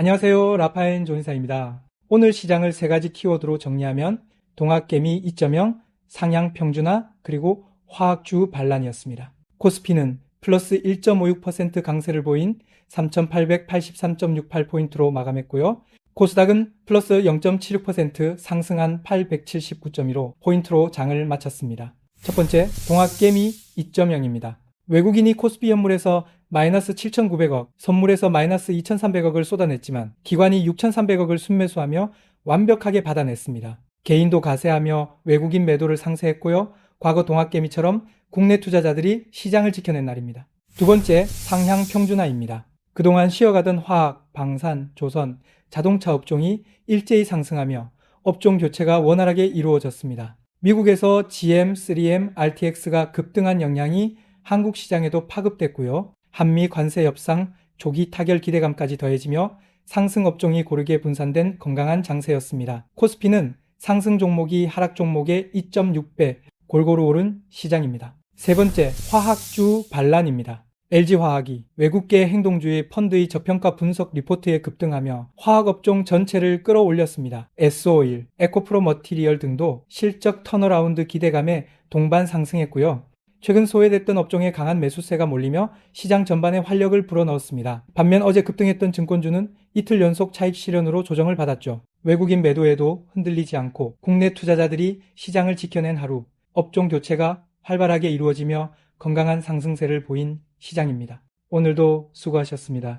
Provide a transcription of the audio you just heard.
안녕하세요. 라파엔 조인사입니다. 오늘 시장을 세 가지 키워드로 정리하면 동학개미 2.0, 상향 평준화, 그리고 화학주 반란이었습니다. 코스피는 플러스 1.56% 강세를 보인 3,883.68포인트로 마감했고요. 코스닥은 플러스 0.76% 상승한 879.15 포인트로 장을 마쳤습니다. 첫 번째, 동학개미 2.0입니다. 외국인이 코스피 연물에서 마이너스 7,900억, 선물에서 마이너스 2,300억을 쏟아냈지만 기관이 6,300억을 순매수하며 완벽하게 받아냈습니다. 개인도 가세하며 외국인 매도를 상쇄했고요. 과거 동학개미처럼 국내 투자자들이 시장을 지켜낸 날입니다. 두 번째, 상향 평준화입니다. 그동안 쉬어가던 화학, 방산, 조선, 자동차 업종이 일제히 상승하며 업종 교체가 원활하게 이루어졌습니다. 미국에서 GM, 3M, RTX가 급등한 영향이 한국 시장에도 파급됐고요. 한미 관세 협상, 조기 타결 기대감까지 더해지며 상승 업종이 고르게 분산된 건강한 장세였습니다. 코스피는 상승 종목이 하락 종목의 2.6배 골고루 오른 시장입니다. 세 번째, 화학주 반란입니다. LG화학이 외국계 행동주의 펀드의 저평가 분석 리포트에 급등하며 화학업종 전체를 끌어올렸습니다. S-오일, 에코프로 머티리얼 등도 실적 턴어라운드 기대감에 동반 상승했고요. 최근 소외됐던 업종에 강한 매수세가 몰리며 시장 전반에 활력을 불어넣었습니다. 반면 어제 급등했던 증권주는 이틀 연속 차익 실현으로 조정을 받았죠. 외국인 매도에도 흔들리지 않고 국내 투자자들이 시장을 지켜낸 하루, 업종 교체가 활발하게 이루어지며 건강한 상승세를 보인 시장입니다. 오늘도 수고하셨습니다.